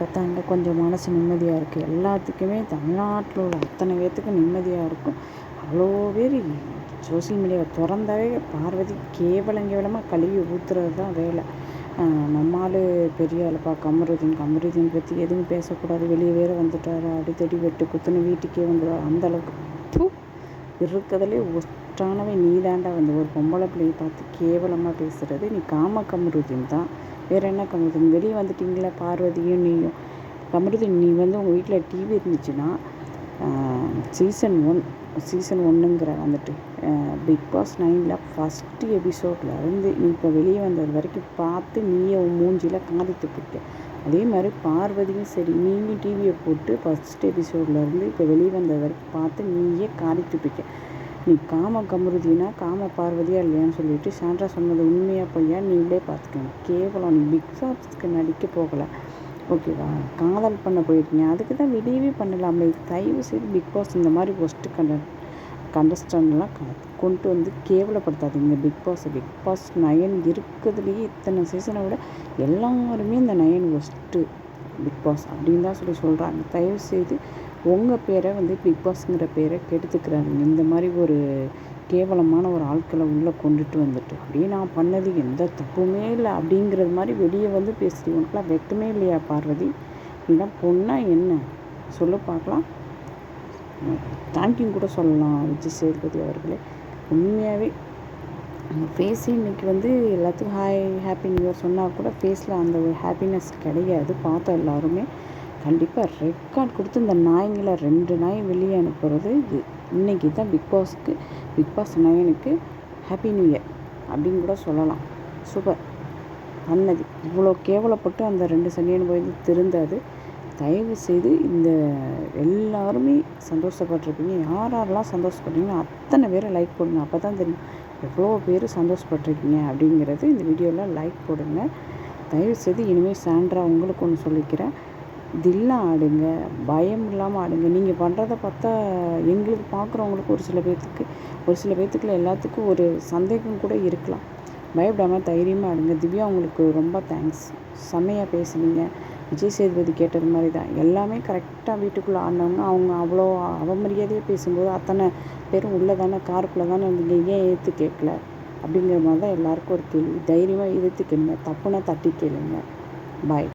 பார்த்தாங்க கொஞ்சம் மனசு நிம்மதியாக இருக்குது எல்லாத்துக்குமே தமிழ்நாட்டில் உள்ள அத்தனை பேர்த்துக்கும் நிம்மதியாக இருக்கும். அவ்வளோ பேர் சோசியல் மீடியாவை திறந்தாவே பார்வதி கேவலம் கேவலமாக கழுவி ஊற்றுறது தான் வேலை. நம்மால் பெரிய ஆளுப்பா கமருதீன் கமருதீன் பற்றி எதுவும் பேசக்கூடாது. வெளியே வேறு வந்துட்டார்? அடித்தடி வெட்டு குத்துன்னு வீட்டுக்கே வந்துடுவார் அந்தளவுக்கு பூ இருக்கிறதுலே ஒஸ்ட்டானவன் நீ தாண்டா வந்து. ஒரு பொம்பளை பிள்ளையை பார்த்து கேவலமாக பேசுகிறது நீ காம கமருதீன் தான். வேறு என்ன கமருதீன் வெளியே வந்துட்டிங்களா? பார்வதியும் நீயும். கமருதீன் நீ வந்து உங்கள் வீட்டில் டிவி இருந்துச்சுன்னா சீசன் ஒன் சீசன் ஒன்றுங்கிற வந்துட்டு பிக் பாஸ் நைனில் ஃபஸ்ட்டு எபிசோடில் இருந்து நீ இப்போ வெளியே வந்தது வரைக்கும் பார்த்து நீயே உன் மூஞ்சியில் காதித்து துப்பிக்க அதே மாதிரி பார்வதியும் சரி நீயும் டிவியை போட்டு ஃபஸ்ட் எபிசோட்லேருந்து இப்போ வெளியே வந்த வரைக்கும் பார்த்து நீயே காரி துப்பிக்க நீ காம கமருதினா காம பார்வதியா இல்லையான்னு சொல்லிட்டு சாண்ட்ரா சொன்னது உண்மையாக பொய்யா நீங்களே பார்த்துக்கணும். கேவலம் நீ பிக் பாஸ்க்கு நடிக்க போகலை. ஓகேவா காதல் பண்ண போயிருக்கீங்க. அதுக்கு தான் வெளியவே பண்ணலாம்ல. தயவு செய்து பிக் பாஸ் இந்த மாதிரி ஒஸ்ட்டு கண்ட கண்டஸ்டன்ட்லாம் கொண்டு வந்து கேவலப்படுத்தாதீங்க. Bigg Boss Bigg Boss nine இருக்கிறதுலையே இத்தனை சீசனை விட எல்லாருமே இந்த நயன் ஒஸ்ட்டு பிக் பாஸ் அப்படின்னு தான் சொல்லி சொல்கிறாங்க தயவு செய்து உங்கள் பேரை வந்து பிக் பாஸ்ங்கிற பேரை கெடுத்துக்கிறாங்க இந்த மாதிரி ஒரு கேவலமான ஒரு ஆட்களை உள்ளே கொண்டுட்டு வந்துட்டு அப்படியே நான் பண்ணது எந்த தப்புமே இல்லை அப்படிங்கிறது மாதிரி வெளியே வந்து பேசுகிறீங்க உனக்குலாம் வெக்கமே இல்லையா பார்வதி? நீலாம் பொண்ணா என்ன? சொல்லு பார்க்கலாம். தேங்க்யூ கூட சொல்லலாம் விஜய் சேதுபதி அவர்களே. உண்மையாகவே ஃபேஸே இன்றைக்கி வந்து எல்லாத்துக்கும் ஹாய் ஹாப்பி நியூ இயர் சொன்னால் கூட ஃபேஸில் அந்த ஒரு ஹாப்பினஸ் கிடையாது. பார்த்தோம் எல்லாருமே. கண்டிப்பாக ரெக்கார்ட் கொடுத்து இந்த நாய்ங்களை ரெண்டு நாய் வெளியே அனுப்புறது இது. இன்றைக்கி தான் பிக் பாஸ்க்கு பிக் பாஸ் நயனுக்கு ஹாப்பி நியூ இயர் அப்படின்னு கூட சொல்லலாம். சூப்பர் பண்ணது இவ்வளோ கேவலப்பட்டு அந்த ரெண்டு சனியன் போய் திருந்தாது. தயவு செய்து இந்த எல்லாருமே சந்தோஷப்பட்டிருப்பீங்க. யார் யாரெல்லாம் சந்தோஷப்படுறீங்களோ அத்தனை பேரை லைக் போடுங்க. அப்போ தான் தெரியும் எவ்வளோ பேர் சந்தோஷப்பட்டிருக்கீங்க அப்படிங்கிறது. இந்த வீடியோவில் லைக் போடுங்க. தயவு செய்து இனிமேல் சாண்ட்ரா உங்களுக்கு ஒன்று சொல்லிக்கிறேன். தில்லாக ஆடுங்க. பயம் இல்லாமல் ஆடுங்க. நீங்கள் பண்ணுறத பார்த்தா எங்களுக்கு பார்க்குறவங்களுக்கு ஒரு சில பேர்த்துக்கு ஒரு சில பேர்த்துக்குள்ள எல்லாத்துக்கும் ஒரு சந்தேகம் கூட இருக்கலாம். பயப்படாமல் தைரியமாக ஆடுங்க. திவ்யா உங்களுக்கு ரொம்ப தேங்க்ஸ் செம்மையாக பேசுனீங்க. விஜய் சேதுபதி கேட்டது மாதிரி தான் எல்லாமே கரெக்டாக வீட்டுக்குள்ளே ஆடினவங்க அவங்க அவ்வளோ அவமரியாதையாக பேசும்போது அத்தனை பேரும் உள்ளே தானே காருக்குள்ளே தானே இருந்தீங்க ஏன் ஏற்று கேட்கல? அப்படிங்கிற மாதிரி தான் எல்லாருக்கும் ஒரு கேள்வி. தைரியமாக எதிர்த்து கேளுங்க தப்புனா தட்டி கேளுங்க. பாய்